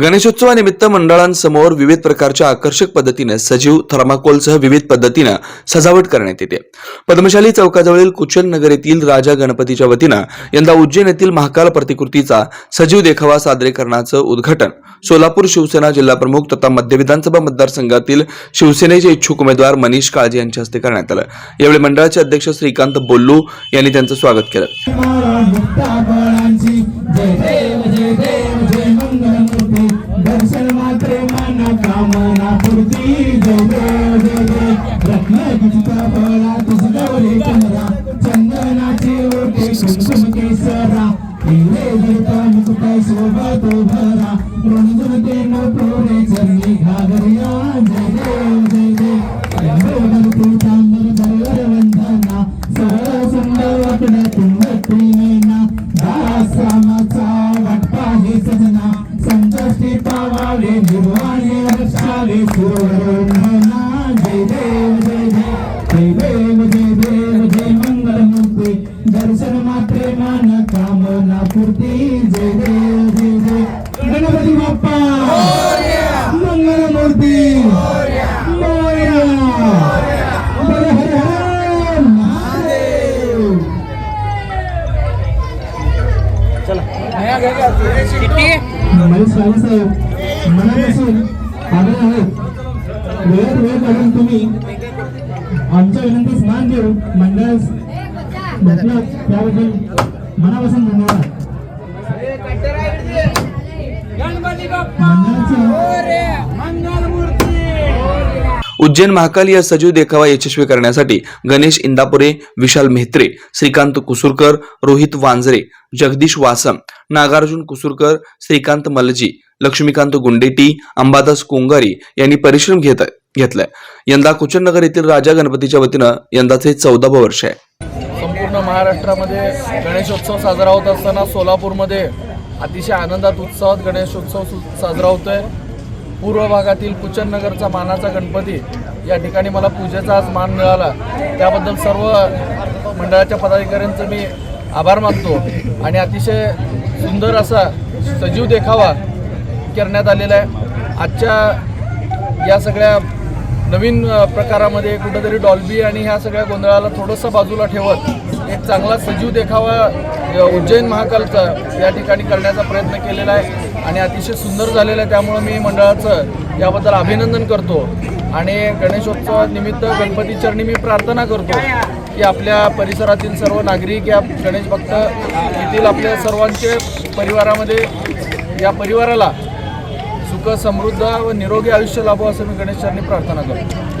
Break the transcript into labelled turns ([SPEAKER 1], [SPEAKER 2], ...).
[SPEAKER 1] गणेशोत्सवानिमित्त मंडळांसमोर विविध प्रकारच्या आकर्षक पद्धतीने सजीव थर्माकोलसह विविध पद्धतीनं सजावट करण्यात येते. पद्मशाली चौकाजवळील कुचल नगर येथील राजा गणपतीच्या वतीनं यंदा उज्जैन येथील महाकाल प्रतिकृतीचा सजीव देखावा सादरीकरणाचं उद्घाटन. सोलापूर शिवसेना जिल्हाप्रमुख तथा मध्य विधानसभा मतदारसंघातील शिवसेनेचे इच्छुक उमेदवार मनीष काळजे यांच्या हस्ते करण्यात आलं. यावेळी मंडळाचे अध्यक्ष श्रीकांत बोल्लू यांनी त्यांचं स्वागत केलं.
[SPEAKER 2] कामना पुरती जय देव जय देव रत्नागिरीचा फळा तुझगवले कमरा. चंदनाचे ओटे कुमकुम केसरा. हिरे गिरता मुकुटा सोबत भरा. रुणझुणते न पोरे चरणी घागरिया जय देव जय देव गणपती तांबर दरवर वंदना. सरळ सुंदर वाटण्या तुंबती नैना दासामाचा वाटपा हे सजना. संकष्टी पावावे निर्वाणे रक्षावे सुरवंदना जय देव जय जय देव जय देव जय मंगलमूर्ती. दर्शन मात्रे मान कामना पूर्ती. जय देव महेश साहेब मनापासून आग्रह आहे वेळात वेळ काढून तुम्ही आमच्या विनंतीस मान देऊन मंडळास म्हटलं त्याबद्दल मनापासून धन्यवाद.
[SPEAKER 1] उज्जैन महाकाल या सजीव देखावा यशस्वी करण्यासाठी गणेश इंदापुरे विशाल मेहत्रे श्रीकांत कुसुरकर रोहित वांजरे जगदीश वासम नागार्जुन कुसुरकर श्रीकांत मलजी लक्ष्मीकांत गुंडेटी अंबादास कोंगारी यांनी परिश्रम घेत घेतलाय. यंदा कुचननगर येथील राजा गणपतीच्या वतीनं यंदाचे चौदावं वर्ष आहे.
[SPEAKER 3] संपूर्ण महाराष्ट्रामध्ये गणेशोत्सव साजरा होत असताना सोलापूरमध्ये अतिशय आनंदात उत्साहात गणेशोत्सव साजरा होतोय. पूर्व भागातील पुचननगरचा मानाचा गणपती या ठिकाणी मला पूजेचा आज मान मिळाला. त्याबद्दल सर्व मंडळाच्या पदाधिकाऱ्यांचं मी आभार मानतो आणि अतिशय सुंदर असा सजीव देखावा करण्यात आलेला आहे. आजच्या या सगळ्या नवीन प्रकारामध्ये कुठंतरी डॉल्बी आणि ह्या सगळ्या गोंधळाला थोडंसं बाजूला ठेवत एक चांगला सजीव देखावा उज्जैन महाकालचा या ठिकाणी करण्याचा प्रयत्न केलेला आहे. आणि अतिशय सुंदर झालेलं आहे. त्यामुळं मी मंडळाचं याबद्दल अभिनंदन करतो. आणि गणेशोत्सवानिमित्त गणपती चरणी मी प्रार्थना करतो की आपल्या परिसरातील सर्व नागरिक या गणेश भक्त येथील आपल्या सर्वांचे परिवारामध्ये या परिवाराला सुख समृद्ध व निरोगी आयुष्य लाभो असं मी गणेश चरणी प्रार्थना करतो.